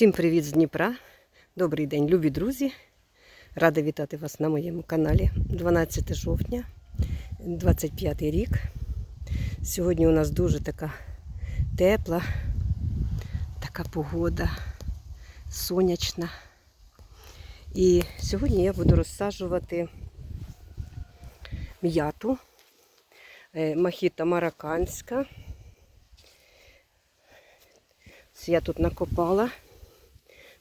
Всім привіт з Дніпра. Добрий день, любі друзі. Рада вітати вас на моєму каналі. 12 жовтня, 25 рік. Сьогодні у нас дуже така тепла, така погода, сонячна. І сьогодні я буду розсаджувати м'яту, е, махіта марокканська. Це я тут накопала,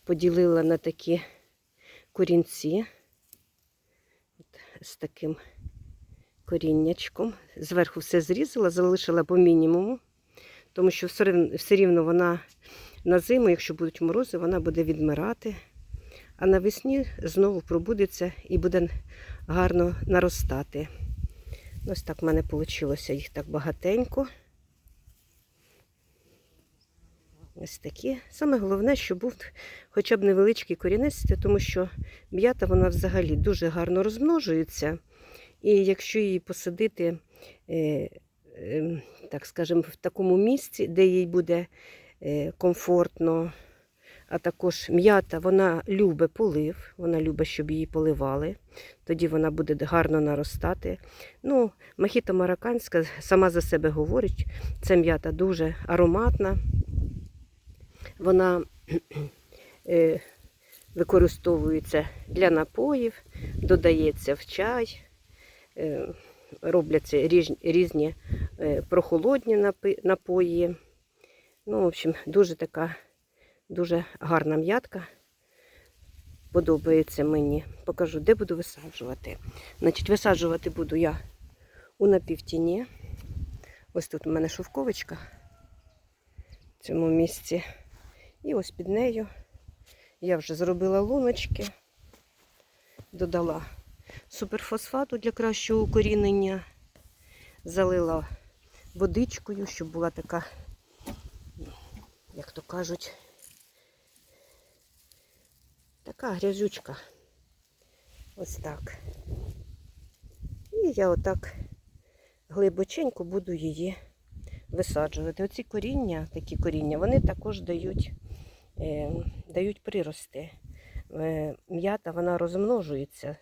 поділила на такі корінці От з таким коріннячком. Зверху все зрізала, залишила по мінімуму, тому що все рівно, вона на зиму, якщо будуть морози, вона буде відмирати. А навесні знову пробудеться і буде гарно наростати. Ось так в мене вийшло їх так багатенько. Ось такі. Саме головне, щоб був хоча б невеличкий корінець, тому що м'ята вона взагалі дуже гарно розмножується. І якщо її посадити, е, е, так скажемо, в такому місці, де їй буде е, комфортно, а також м'ята, вона любить полив, вона любить, щоб її поливали. Тоді вона буде гарно наростати. Ну, Махіта марокканська сама за себе говорить, ця м'ята дуже ароматна. Вона е, використовується для напоїв, додається в чай, е, робляться різні, е, прохолодні напої. Ну, в общем, дуже така дуже гарна м'ятка. Подобається мені. Покажу, де буду висаджувати. Значить, висаджувати буду я у напівтіні. Ось тут у мене шовковичка в цьому місці. І ось під нею я вже зробила луночки, додала суперфосфату для кращого укорінення, залила водичкою, щоб була така, як то кажуть, така грязючка. Ось так. І я отак глибоченько буду її висаджувати. Оці коріння, такі коріння, вони також дають дають прирости. Е, м'ята вона розмножується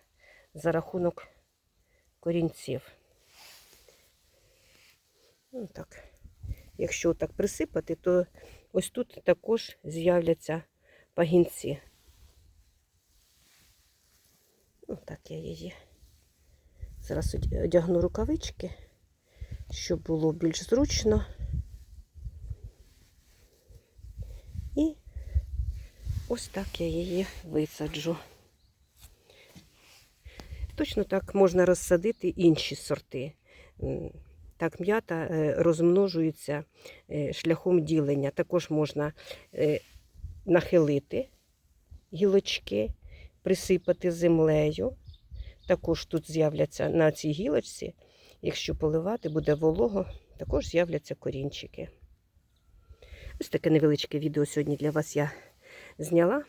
за рахунок корінців. Ну, так. Якщо так присипати, то ось тут також з'являться пагінці. Ну, так я її. Зараз одягну рукавички, щоб було більш зручно. Ось так я її висаджу. Точно так можна розсадити інші сорти. Так, м'ята е, розмножується е, шляхом ділення. Також можна е, нахилити гілочки, присипати землею. Також тут з'являться на цій гілочці, якщо поливати, буде волого, також з'являться корінчики. Ось таке невеличке відео сьогодні для вас я зняла.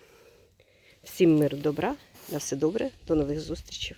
Всім миру добра, на все добре, до нових зустрічей.